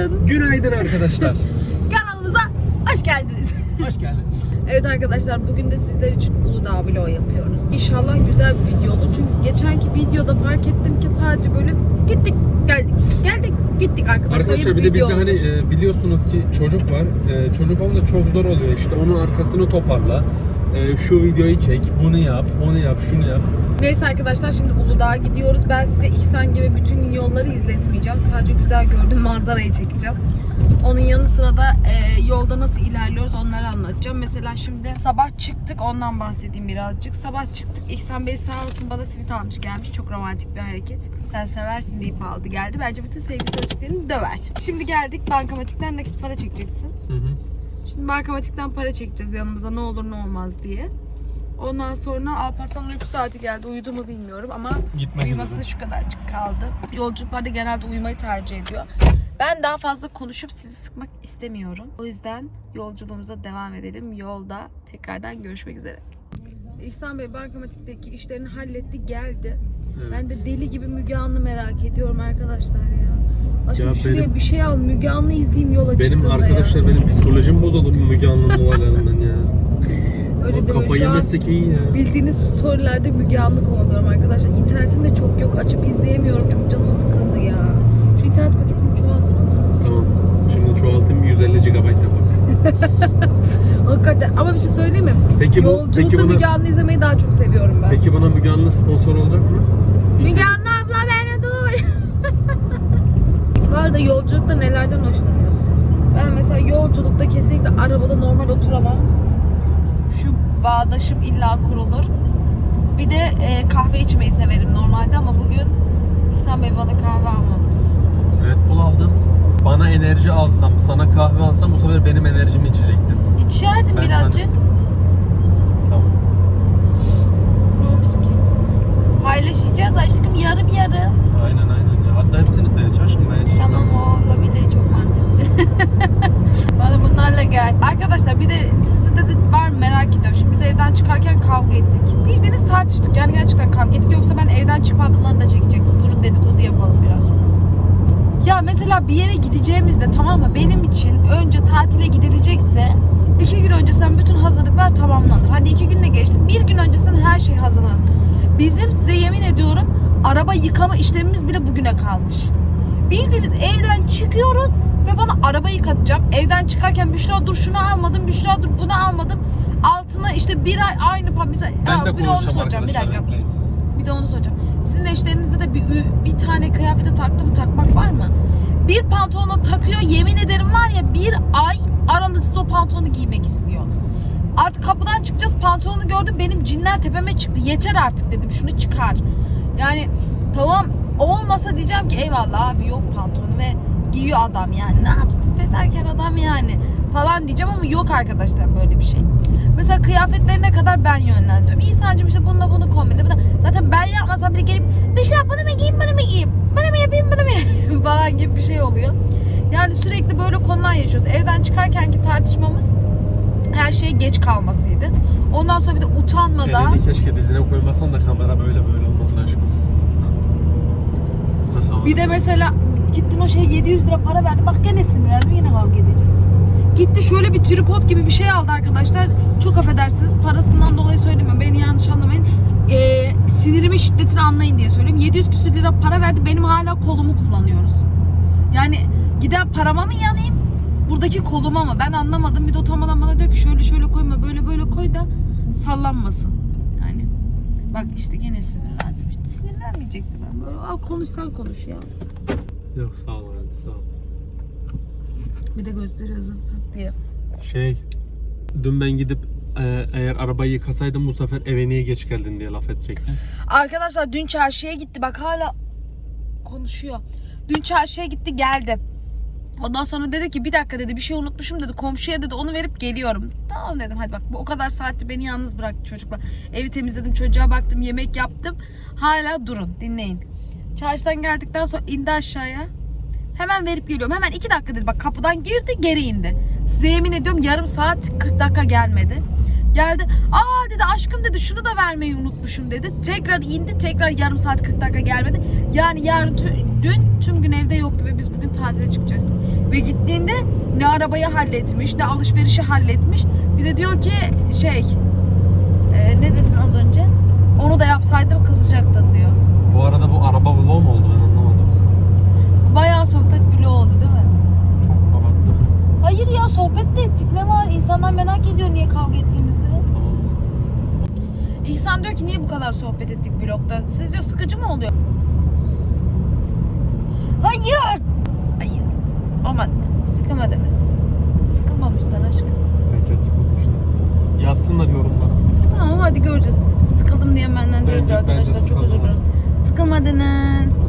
Günaydın. Günaydın arkadaşlar. Kanalımıza hoş geldiniz. Hoş geldiniz. Evet arkadaşlar bugün de sizler için Uludağ vlog yapıyoruz. İnşallah güzel bir video olur. Çünkü geçenki videoda fark ettim ki sadece böyle gittik geldik geldik gittik arkadaşlar. Arkadaşlar bir de bizde hani e, biliyorsunuz ki çocuk var. E, çocuk olunca çok zor oluyor. İşte onun arkasını toparla. E, şu videoyu çek, bunu yap, onu yap, şunu yap. Neyse arkadaşlar şimdi Uludağ'a gidiyoruz. Ben size İhsan gibi bütün gün yolları izletmeyeceğim. Sadece güzel gördüğüm manzarayı çekeceğim. Onun yanı sıra da e, yolda nasıl ilerliyoruz onları anlatacağım. Mesela şimdi sabah çıktık ondan bahsedeyim birazcık. Sabah çıktık İhsan Bey sağ olsun bana simit almış gelmiş. Çok romantik bir hareket. Sen seversin deyip aldı geldi. Bence bütün sevgi sözcüklerini döver. Şimdi geldik bankamatikten nakit para çekeceksin. Hı hı. Şimdi bankamatikten para çekeceğiz yanımıza ne olur ne olmaz diye. Ondan sonra Alparslan'ın uyku saati geldi. Uyudu mu bilmiyorum ama Gitmek uyumasına şu kadarcık kaldı. Yolculuklarda genelde uyumayı tercih ediyor. Ben daha fazla konuşup sizi sıkmak istemiyorum. O yüzden yolculuğumuza devam edelim. Yolda tekrardan görüşmek üzere. İhsan Bey bankamatikteki işlerini halletti geldi. Evet. Ben de deli gibi Müge Anlı merak ediyorum arkadaşlar ya. Aşkım Ya şuraya benim- bir şey al Müge Anlı izleyeyim yola Benim çıktığımda ya. arkadaşlar benim psikolojim bozuldu bu Müge Anlı'nın olaylarından ya. Öyle deme. Kafayı yemezsek iyi ya. bildiğiniz storylerde Müge Anlı kovalıyorum arkadaşlar. İnternetim de çok yok. Açıp izleyemiyorum. Çok canım sıkıldı ya. Şu internet paketini çoğalsana. Tamam. Şimdi çoğaltayım 150 GB yapalım. Hakikaten. Ama bir şey söyleyeyim mi? Peki bu Yolculukta peki buna Müge Anlı izlemeyi daha çok seviyorum ben. peki buna Müge Anlı sponsor olacak mı? Müge Anlı abla beni duy. Bu arada yolculukta nelerden hoşlanıyorsunuz? Ben mesela yolculukta kesinlikle arabada normal oturamam. Bağdaşım illa kurulur. Bir de e, kahve içmeyi severim normalde ama bugün İhsan Bey bana kahve almamış. Red Bull aldım. Bana enerji alsam, sana kahve alsam bu sefer benim enerjimi içecektin. İçerdim Ben- birazcık. Tamam. Ne olmuş ki? Paylaşacağız aşkım yarım yarım. Aynen aynen. Hatta hepsini sen iç aşkım ben içmem. Tamam o olabilir çok mantıklı. Bana bunlarla gel. Arkadaşlar bir de sizde de var mı merak ediyorum. Şimdi biz evden çıkarken kavga ettik. Bildiğiniz tartıştık. Yani gerçekten kavga ettik. Yoksa ben evden çıkma adımlarını da çekecektim. Durun dedikodu yapalım biraz. Ya mesela bir yere gideceğimizde tamam mı benim için önce tatile gidilecekse iki gün öncesinden bütün hazırlıklar tamamlanır. Hadi iki günde geçtim. Bir gün öncesinden her şey hazırlanır. Bizim size yemin ediyorum araba yıkama işlemimiz bile bugüne kalmış. Bildiğiniz evden çıkıyoruz ve bana araba yıkatacağım. Evden çıkarken Büşra dur şunu almadım, Büşra dur bunu almadım. Altına işte bir ay aynı pa mesela Ben Ha, de bir de onu soracağım bir dakika. bekleyin. Bir de onu soracağım. Sizin eşlerinizde de bir, bir tane kıyafete taktı mı takmak var mı? Bir pantolona takıyor yemin ederim var ya bir ay aralıksız o pantolonu giymek istiyor. Artık kapıdan çıkacağız pantolonu gördüm benim cinler tepeme çıktı. Yeter artık dedim şunu çıkar. Yani tamam olmasa diyeceğim ki eyvallah abi yok pantolonu ve giyiyor adam yani. Ne yapsın fedakar adam yani falan diyeceğim ama yok arkadaşlar böyle bir şey. Mesela kıyafetlerine kadar ben yönlendiriyorum. İhsan'cığım işte bununla bunu kombinle. Zaten ben yapmasam bile gelip Beşer bunu mu giyeyim bunu mu giyeyim? Bunu mu yapayım bunu mu yapayım?" falan gibi bir şey oluyor. Yani sürekli böyle konular yaşıyoruz. Evden çıkarkenki tartışmamız her şeye geç kalmasıydı. Ondan sonra bir de utanmadan Elini keşke dizine koymasan da kamera böyle böyle olmasa aşkım. bir de mesela gittin o şeye 700 lira para verdi. Bak gene sinirlendim yine kavga edeceğiz. Gitti şöyle bir tripod gibi bir şey aldı arkadaşlar. Çok affedersiniz parasından dolayı söylemiyorum. Beni yanlış anlamayın. Ee, sinirimin şiddetini anlayın diye söyleyeyim. 700 küsür lira para verdi. Benim hala kolumu kullanıyoruz. Yani giden parama mı yanayım? Buradaki koluma mı? Ben anlamadım. Bir de utanmadan bana diyor ki şöyle şöyle koyma böyle böyle koy da sallanmasın. Yani bak işte gene sinirlendim. İşte sinirlenmeyecektim ben. Böyle al konuş konuş ya. Yok sağ ol hadi sağ ol. Bir de gösteriyor zıt zıt diye. Şey, dün ben gidip e, eğer arabayı yıkasaydım bu sefer eve niye geç geldin diye laf edecektim. Arkadaşlar dün çarşıya gitti. Bak hala konuşuyor. Dün çarşıya gitti geldi. Ondan sonra dedi ki bir dakika dedi bir şey unutmuşum dedi. Komşuya dedi onu verip geliyorum. Tamam dedim hadi bak bu o kadar saatte beni yalnız bıraktı çocuklar. Evi temizledim çocuğa baktım yemek yaptım. Hala durun dinleyin. Çarşıdan geldikten sonra indi aşağıya. Hemen verip geliyorum. Hemen iki dakika dedi. Bak kapıdan girdi geri indi. Size yemin ediyorum yarım saat 40 dakika gelmedi. Geldi. Aa dedi aşkım dedi şunu da vermeyi unutmuşum dedi. Tekrar indi. Tekrar yarım saat 40 dakika gelmedi. Yani yarın dün tüm gün evde yoktu ve biz bugün tatile çıkacaktık. Ve gittiğinde ne arabayı halletmiş ne alışverişi halletmiş. Bir de diyor ki şey e, ne dedin az önce? Onu da yapsaydım kızacaktın diyor. Bu arada bu araba vlog mu oldu ben anlamadım. Bayağı sohbet bile oldu değil mi? Çok abarttık. Hayır ya sohbet de ettik. Ne var? İnsanlar merak ediyor niye kavga ettiğimizi. Tamam. İhsan diyor ki niye bu kadar sohbet ettik vlogda? Sizce sıkıcı mı oluyor? Hayır. Hayır. Ama sıkılmadınız. Sıkılmamışlar aşkım. Bence sıkılmışlar. Yazsınlar yorumlara. Tamam hadi göreceğiz. Sıkıldım diye benden değil Bence- arkadaşlar. bence Çok özür dilerim. Sıkılmadınız.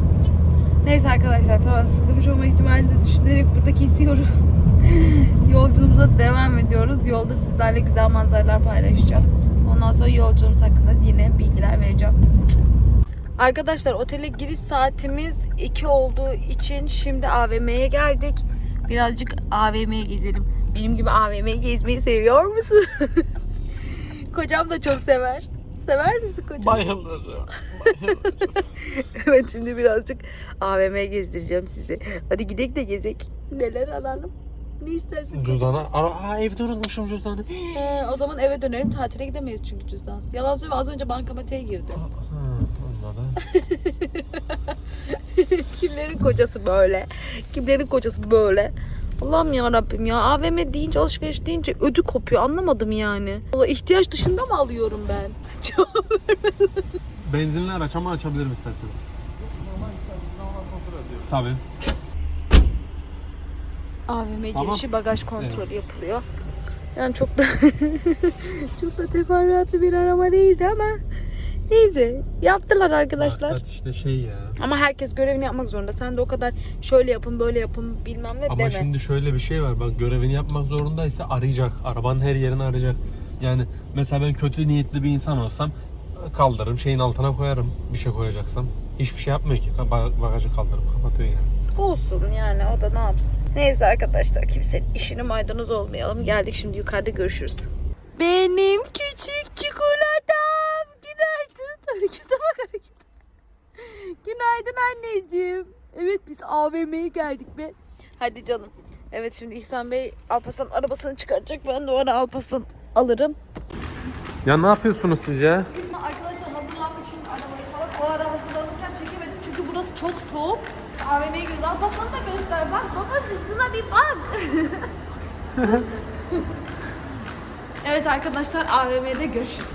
Neyse arkadaşlar tamam sıkılmış olma ihtimalinizi düşünerek burada kesiyorum. Yolculuğumuza devam ediyoruz. Yolda sizlerle güzel manzaralar paylaşacağım. Ondan sonra yolculuğumuz hakkında yine bilgiler vereceğim. Arkadaşlar otele giriş saatimiz 2 olduğu için şimdi AVM'ye geldik. Birazcık AVM'ye gezelim. Benim gibi AVM'yi gezmeyi seviyor musunuz? Kocam da çok sever. Sever misin kocam? Bayılırım. evet şimdi birazcık AVM'ye gezdireceğim sizi. Hadi gidelim de gezek. Neler alalım? Ne istersin? kocam? Cüzdanı. Aa, aa, evde unutmuşum cüzdanı. Ee, o zaman eve dönelim. Tatile gidemeyiz çünkü cüzdansız. Yalan söyleme az önce bankamatiğe girdi. Ha, anladım. Kimlerin kocası böyle? Kimlerin kocası böyle? Allah'ım ya Rabbim ya AVM deyince alışveriş deyince ödü kopuyor anlamadım yani. Valla ihtiyaç dışında mı alıyorum ben? Benzinli araç ama açabilirim isterseniz. Normal sen normal kontrol ediyoruz. Tabii. AVM Tamam. girişi bagaj kontrolü yapılıyor. Yani çok da çok da teferruatlı bir araba değildi ama neyse yaptılar arkadaşlar. Maksat işte şey ya. Ama herkes görevini yapmak zorunda. Sen de o kadar şöyle yapın böyle yapın bilmem ne Ama deme. şimdi şöyle bir şey var. Bak görevini yapmak zorundaysa arayacak. Arabanın her yerini arayacak. Yani mesela ben kötü niyetli bir insan olsam kaldırırım şeyin altına koyarım bir şey koyacaksam. Hiçbir şey yapmıyor ki. Ba- Bagajı kaldırıp kapatıyor yani. Olsun yani o da ne yapsın. Neyse arkadaşlar kimsenin işini maydanoz olmayalım. Geldik şimdi yukarıda görüşürüz. Benim küçük çikolatam. Günaydın. Harekete bak harekete. Günaydın anneciğim. Evet biz AVM'ye geldik be. Hadi canım. Evet şimdi İhsan Bey Alparslan arabasını çıkaracak. Ben de o ara Alparslan alırım. Ya ne yapıyorsunuz siz ya? Arkadaşlar hazırlandık şimdi arabayı falan. O ara hazırlanırken çekemedik çünkü burası çok soğuk. AVM'ye gidiyoruz. Alparslan'ı da göster bak. Babası şuna bir bak. evet arkadaşlar AVM'de görüşürüz.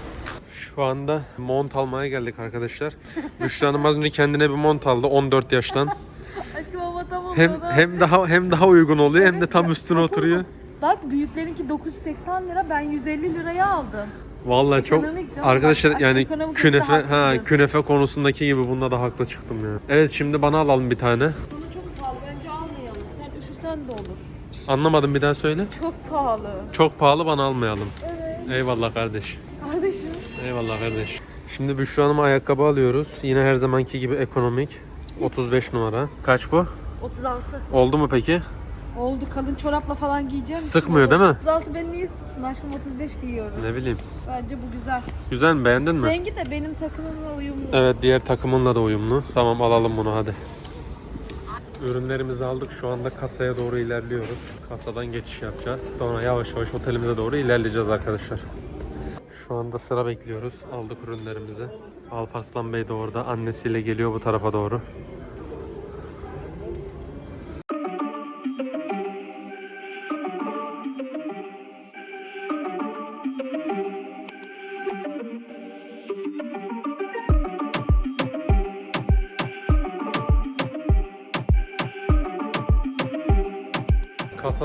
Şu anda mont almaya geldik arkadaşlar. Büşra Hanım az önce kendine bir mont aldı 14 yaştan. Aşkım ama tam oldu. Hem hem daha hem daha uygun oluyor hem de tam üstüne oturuyor. Bak büyüklerinki 980 lira ben 150 liraya aldım. Vallahi çok Ekonomik canım. arkadaşlar Aşk yani ekonomik künefe ha künefe konusundaki gibi bunda da haklı çıktım ya. Evet şimdi bana alalım bir tane. Sana çok pahalı bence almayalım. Sen üşüsen de olur. Anlamadım bir daha söyle. Çok pahalı. Çok pahalı bana almayalım. Evet. Eyvallah kardeş. Kardeşim. Eyvallah kardeş. Şimdi Büşra Hanım'a ayakkabı alıyoruz. Yine her zamanki gibi ekonomik. 35 numara. Kaç bu? 36. Oldu mu peki? Oldu kalın çorapla falan giyeceğim. Sıkmıyor değil mi? 36 beni niye sıksın aşkım 35 giyiyorum. Ne bileyim. Bence bu güzel. Güzel mi beğendin mi? Rengi de benim takımımla uyumlu. Evet diğer takımınla da uyumlu. Tamam alalım bunu hadi. Ürünlerimizi aldık. Şu anda kasaya doğru ilerliyoruz. Kasadan geçiş yapacağız. Sonra yavaş yavaş otelimize doğru ilerleyeceğiz arkadaşlar. Şu anda sıra bekliyoruz. Aldık ürünlerimizi. Alparslan Bey de orada. Annesiyle geliyor bu tarafa doğru.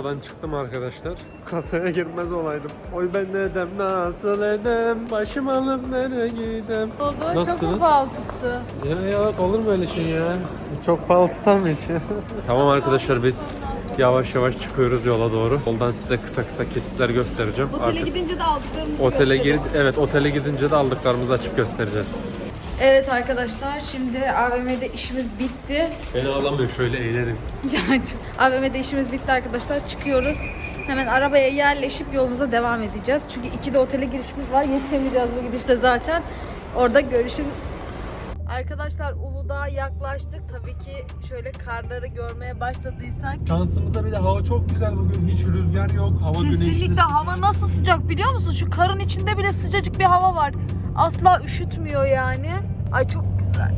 Kasadan çıktım arkadaşlar. Kasaya girmez olaydım. Oy ben ne edem nasıl edem başım alıp nereye gidem. Oldu. Çok Nasılsınız? mu pahalı tuttu? Ya yok olur mu öyle şey ya? Çok pahalı mı hiç? tamam arkadaşlar biz yavaş yavaş çıkıyoruz yola doğru. Yoldan size kısa kısa kesitler göstereceğim. Otele Artık gidince de aldıklarımızı otele gir gösteririz. evet otele gidince de aldıklarımızı açıp göstereceğiz. Evet arkadaşlar şimdi AVM'de işimiz bitti. Beni alamıyor şöyle eğlerim. Yani AVM'de işimiz bitti arkadaşlar. Çıkıyoruz. Hemen arabaya yerleşip yolumuza devam edeceğiz. Çünkü iki de otele girişimiz var. Yetişemeyeceğiz bu gidişte zaten. Orada görüşürüz. Arkadaşlar Uludağ'a yaklaştık. Tabii ki şöyle karları görmeye başladıysak. Şansımıza bir de hava çok güzel bugün. Hiç rüzgar yok. Hava güneşli. Kesinlikle hava nasıl sıcak biliyor musun? Şu karın içinde bile sıcacık bir hava var. Asla üşütmüyor yani. Ay çok güzel.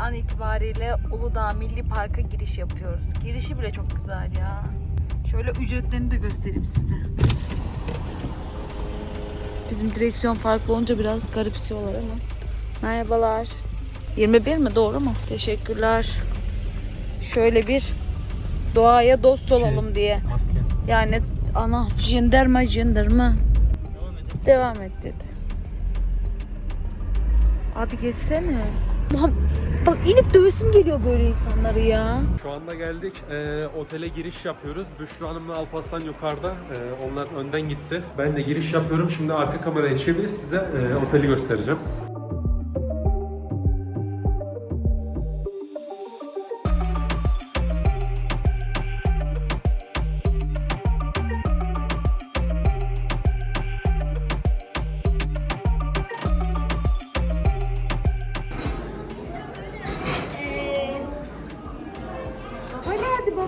An itibariyle Uludağ Milli Park'a giriş yapıyoruz. Girişi bile çok güzel ya. Şöyle ücretlerini de göstereyim size. Bizim direksiyon farklı olunca biraz garipsiyorlar ama. Merhabalar. 21 mi? Doğru mu? Teşekkürler. Şöyle bir doğaya dost olalım diye. Maske. Yani ana jandarma jandarma. Devam et dedi. Abi geçsene. Lan bak inip dövesim geliyor böyle insanları ya. Şu anda geldik. Ee, otele giriş yapıyoruz. Büşra Hanım'la Alparslan yukarıda. Ee, onlar önden gitti. Ben de giriş yapıyorum. Şimdi arka kamerayı çevirip size e, oteli göstereceğim.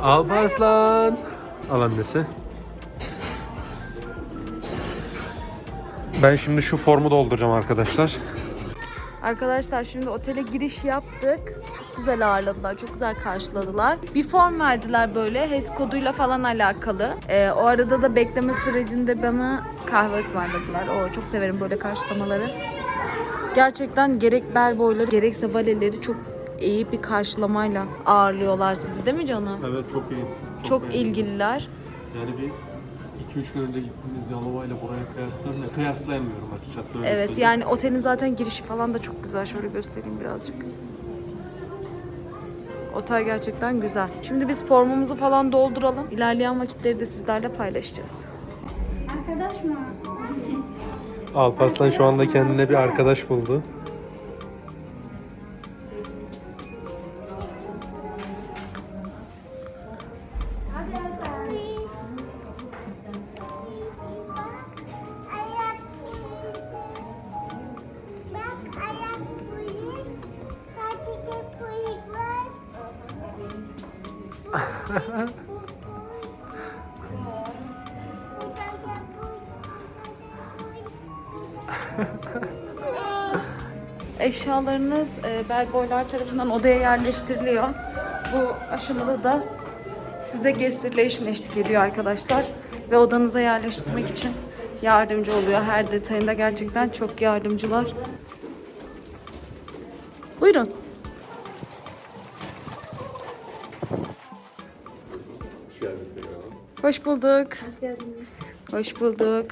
Alparslan. Al annesi. Ben şimdi şu formu dolduracağım arkadaşlar. Arkadaşlar şimdi otele giriş yaptık. Çok güzel ağırladılar, çok güzel karşıladılar. Bir form verdiler böyle HES koduyla falan alakalı. Ee, o arada da bekleme sürecinde bana kahve ısmarladılar. O çok severim böyle karşılamaları. Gerçekten gerek bel boyları gerekse valeleri çok iyi bir karşılamayla ağırlıyorlar sizi değil mi canım? Evet çok iyi. Çok beğendim. ilgililer. Yani bir 2-3 gün önce gittiğimiz Yalova ile buraya kıyaslarla kıyaslayamıyorum açıkçası. öyle Evet söyleyeyim. yani otelin zaten girişi falan da çok güzel. Şöyle göstereyim birazcık. Otel gerçekten güzel. Şimdi biz formumuzu falan dolduralım. İlerleyen vakitleri de sizlerle paylaşacağız. Alparslan şu anda kendine bir arkadaş buldu. Eşyalarınız e, bel boylar tarafından odaya yerleştiriliyor. Bu aşamada da size guest relation eşlik ediyor arkadaşlar. Ve odanıza yerleştirmek için yardımcı oluyor. Her detayında gerçekten çok yardımcılar. Hoş bulduk. Hoş geldiniz. Hoş bulduk.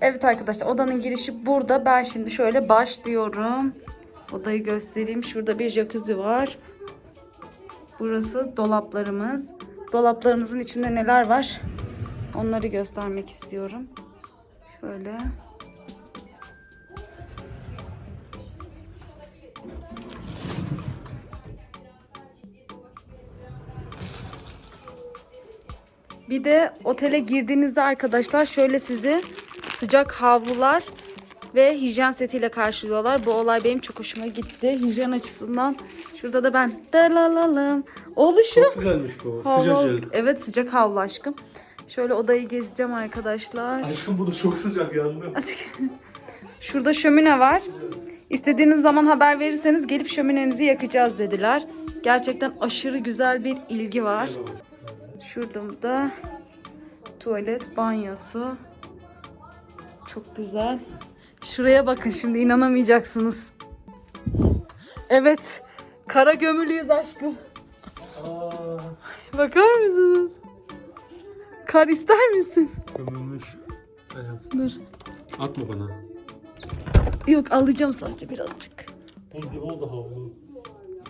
Evet arkadaşlar odanın girişi burada. Ben şimdi şöyle başlıyorum. Odayı göstereyim. Şurada bir jacuzzi var. Burası dolaplarımız. Dolaplarımızın içinde neler var? Onları göstermek istiyorum. Şöyle. Bir de otele girdiğinizde arkadaşlar şöyle sizi sıcak havlular ve hijyen setiyle karşılıyorlar. Bu olay benim çok hoşuma gitti. Hijyen açısından. Şurada da ben dalalalım. Oluşu. Çok güzelmiş bu. Havlu- Sıcacık. Evet sıcak havlu aşkım. Şöyle odayı gezeceğim arkadaşlar. Aşkım bu da çok sıcak yandım. Şurada şömine var. İstediğiniz zaman haber verirseniz gelip şöminenizi yakacağız dediler. Gerçekten aşırı güzel bir ilgi var. Şurada da tuvalet, banyosu. Çok güzel. Şuraya bakın şimdi inanamayacaksınız. Evet. Kara gömülüyüz aşkım. Bakar mısınız? Kar ister misin? Gömülmüş. Dur. Atma bana. Yok alacağım sadece birazcık. Buz gibi oldu havlu.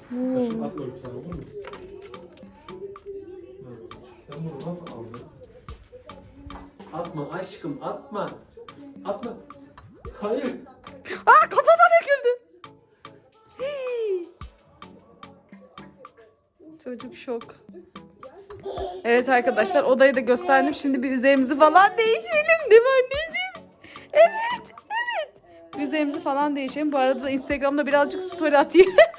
Saçını atma lütfen olur mu? Sen bunu nasıl aldın? Atma aşkım atma. Atma. Hayır. Aa kafama döküldü. Hii. Çocuk şok. Evet arkadaşlar odayı da gösterdim. Şimdi bir üzerimizi falan değişelim değil mi anneciğim? Evet, evet. Üzerimizi falan değişelim. Bu arada da Instagram'da birazcık story atayım.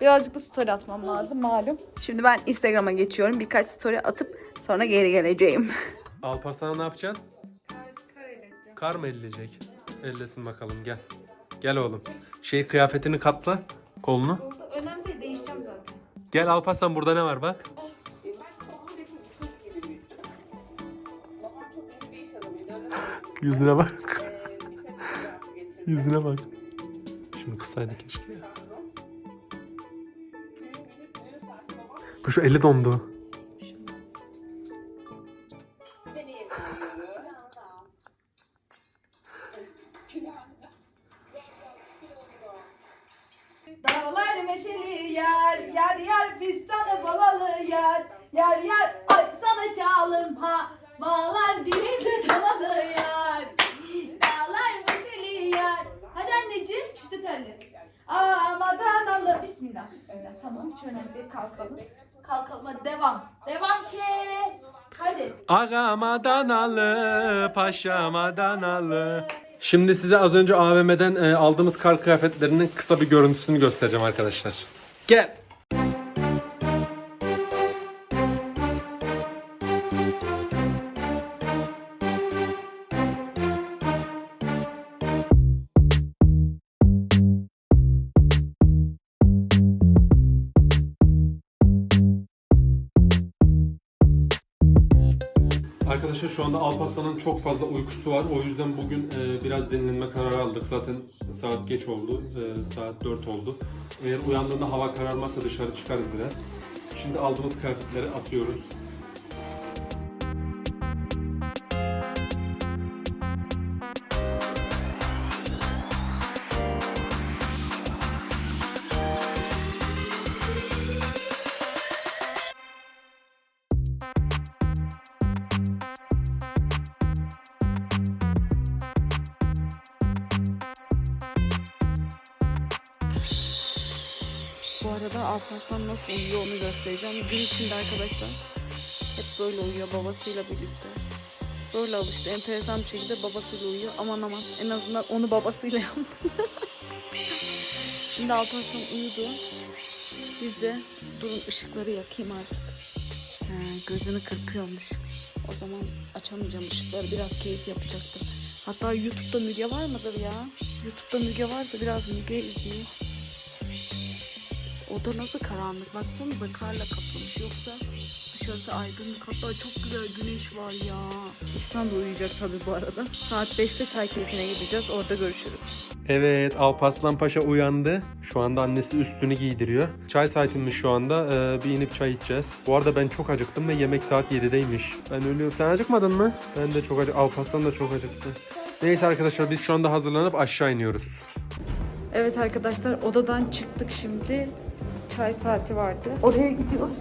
birazcık da story atmam lazım malum. Şimdi ben Instagram'a geçiyorum. Birkaç story atıp sonra geri geleceğim. Alparslan'a ne yapacaksın? Kar mı eleyecek? Ellesin bakalım gel. Gel oğlum. Şey kıyafetini katla. Kolunu. Önemli değil değişeceğim zaten. Gel Alparslan burada ne var bak. Yüzüne bak. Yüzüne bak. Şunu kısaydı keşke şu eli dondu. Adanalı, paşam Adanalı. Şimdi size az önce AVM'den e, aldığımız kar kıyafetlerinin kısa bir görüntüsünü göstereceğim arkadaşlar. Gel. Şu anda Alparslan'ın çok fazla uykusu var. O yüzden bugün e, biraz dinlenme kararı aldık. Zaten saat geç oldu. E, saat 4 oldu. Eğer uyandığında hava kararmazsa dışarı çıkarız biraz. Şimdi aldığımız kıyafetleri asıyoruz. Arada Alparslan nasıl uyuyor onu göstereceğim. Gün içinde arkadaşlar hep böyle uyuyor babasıyla birlikte. Böyle alıştı. Enteresan bir şekilde babasıyla uyuyor. Aman aman en azından onu babasıyla yapsın. Şimdi Alparslan uyudu. Biz de durun ışıkları yakayım artık. He, gözünü kırpıyormuş. O zaman açamayacağım ışıkları. Biraz keyif yapacaktım. Hatta YouTube'da Müge var mıdır ya? YouTube'da Müge varsa biraz Müge izleyeyim. Oda nasıl karanlık baksanıza karla kaplamış yoksa dışarısı aydınlık hatta çok güzel güneş var ya. İhsan da uyuyacak tabii bu arada. Saat 5'te çay keyfine gideceğiz orada görüşürüz. Evet Alparslan Paşa uyandı. Şu anda annesi üstünü giydiriyor. Çay saatimiz şu anda. Ee, bir inip çay içeceğiz. Bu arada ben çok acıktım ve yemek saat 7'deymiş. Ben ölüyorum. Sen acıkmadın mı? Ben de çok acıktım. Alparslan da çok acıktı. Neyse arkadaşlar biz şu anda hazırlanıp aşağı iniyoruz. Evet arkadaşlar odadan çıktık şimdi. Çay saati vardı. Oraya gidiyoruz.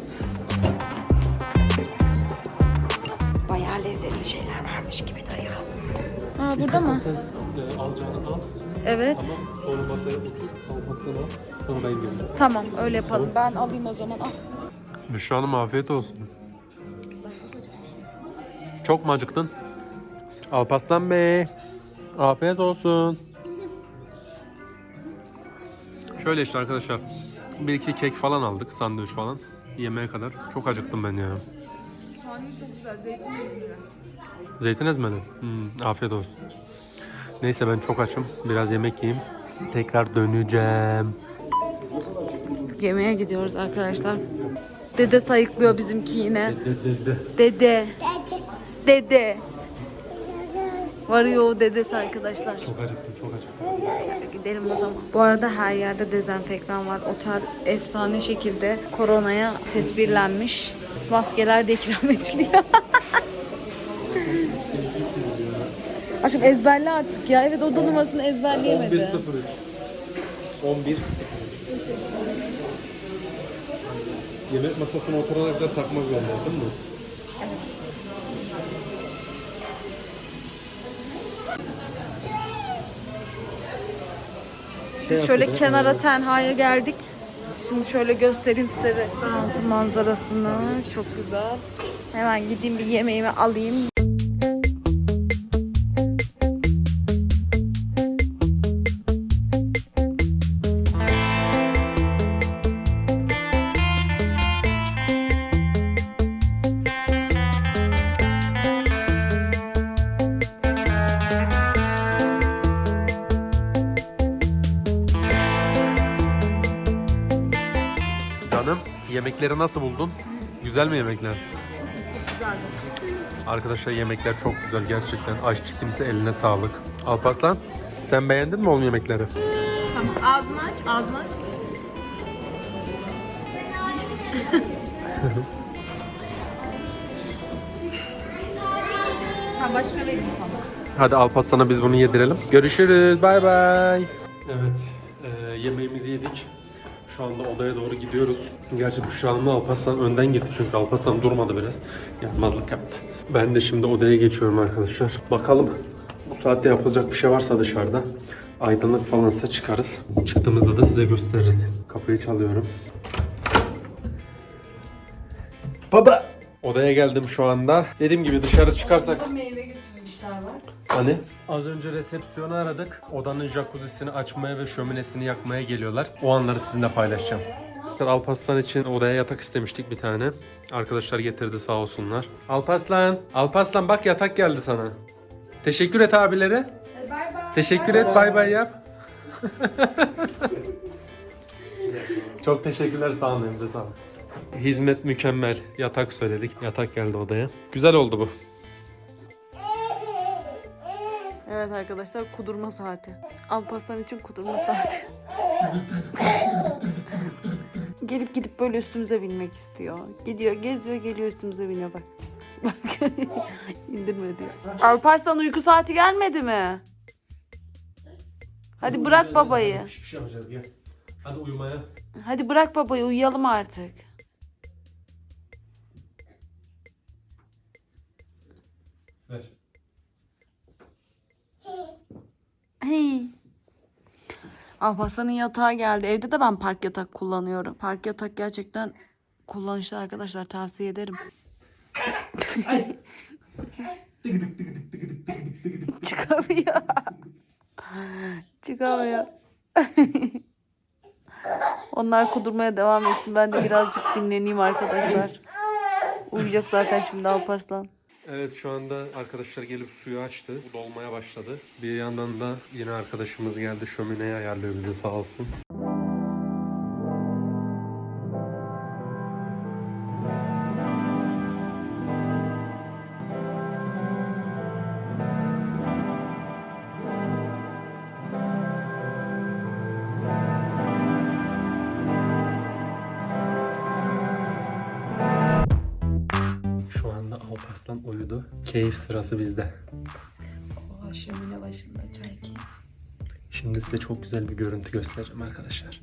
Bayağı lezzetli şeyler varmış gibi dayı. Ha burada mı? Sen e, alacağını al. Evet. Tamam. Sonra masaya otur. Al. Sonra ben geleceğim. Tamam öyle yapalım. Ben alayım o zaman. Al. Büşra Hanım afiyet olsun. Çok mu acıktın? Alparslan Bey. Afiyet olsun. Şöyle işte arkadaşlar. Bir iki kek falan aldık. Sandviç falan. Yemeğe kadar. Çok acıktım ben ya. çok güzel. Zeytin ezmeli. Zeytin ezmeli. Hmm, afiyet olsun. Neyse ben çok açım. Biraz yemek yiyeyim. Tekrar döneceğim. Yemeğe gidiyoruz arkadaşlar. Dede sayıklıyor bizimki yine. Dede. Dede. Dede. Varıyor o dedesi arkadaşlar. Çok acıktım, çok acıktım. Gidelim o zaman. Bu arada her yerde dezenfektan var. Otel efsane şekilde koronaya tedbirlenmiş. Maskeler de ikram ediliyor. Aşkım ezberle artık ya. Evet oda numarasını ezberleyemedi. 11.03 11 Yemek masasına oturana kadar takmak zorunda değil mi? Biz şöyle kenara tenhaya geldik. Şimdi şöyle göstereyim size restoranın manzarasını. Çok güzel. Hemen gideyim bir yemeğimi alayım. Yemekleri nasıl buldun? Güzel mi yemekler? Arkadaşlar yemekler çok güzel gerçekten. Aşçı kimse eline sağlık. Alparslan sen beğendin mi oğlum yemekleri? Tamam ağzını aç, ağzını aç. ha başka vereyim sana. Hadi Alparslan'a biz bunu yedirelim. Görüşürüz. Bay bay. Evet. e, yemeğimizi yedik. Şu anda odaya doğru gidiyoruz. Gerçi Büşra Hanım'la Alparslan önden gitti çünkü Alparslan durmadı biraz. Yapmazlık yaptı. Ben de şimdi odaya geçiyorum arkadaşlar. Bakalım bu saatte yapılacak bir şey varsa dışarıda. Aydınlık falansa çıkarız. Çıktığımızda da size gösteririz. Kapıyı çalıyorum. Baba! Odaya geldim şu anda. Dediğim gibi dışarı çıkarsak Meyve Hani? Az önce resepsiyonu aradık. Odanın jacuzzisini açmaya ve şöminesini yakmaya geliyorlar. O anları sizinle paylaşacağım. Alparslan için odaya yatak istemiştik bir tane. Arkadaşlar getirdi sağ olsunlar. Alparslan, Alparslan bak yatak geldi sana. Teşekkür et abilere. Hadi bay bay. Teşekkür et, bay bay yap. Çok teşekkürler, sağ olun, elinize sağlık. Hizmet mükemmel. Yatak söyledik. Yatak geldi odaya. Güzel oldu bu. Evet arkadaşlar kudurma saati. Alparslan için kudurma saati. Gelip gidip böyle üstümüze binmek istiyor. Gidiyor, geziyor, geliyor üstümüze biniyor bak. Bak indirme diyor. Alparslan uyku saati gelmedi mi? Hadi bırak babayı. Bir şey yapacağız gel. Hadi uyumaya. Hadi bırak babayı uyuyalım artık. Ver. Alparslan'ın yatağı geldi. Evde de ben park yatak kullanıyorum. Park yatak gerçekten kullanışlı arkadaşlar tavsiye ederim. Çıkamıyor. Çıkamıyor. Onlar kudurmaya devam etsin. Ben de birazcık dinleneyim arkadaşlar. Uyuyacak zaten şimdi Alparslan. Evet şu anda arkadaşlar gelip suyu açtı. Bu dolmaya başladı. Bir yandan da yine arkadaşımız geldi şömineyi ayarlıyor bize sağ olsun. Alparslan uyudu. Keyif sırası bizde. Oha şömine başında çay keyif. Şimdi size çok güzel bir görüntü göstereceğim arkadaşlar.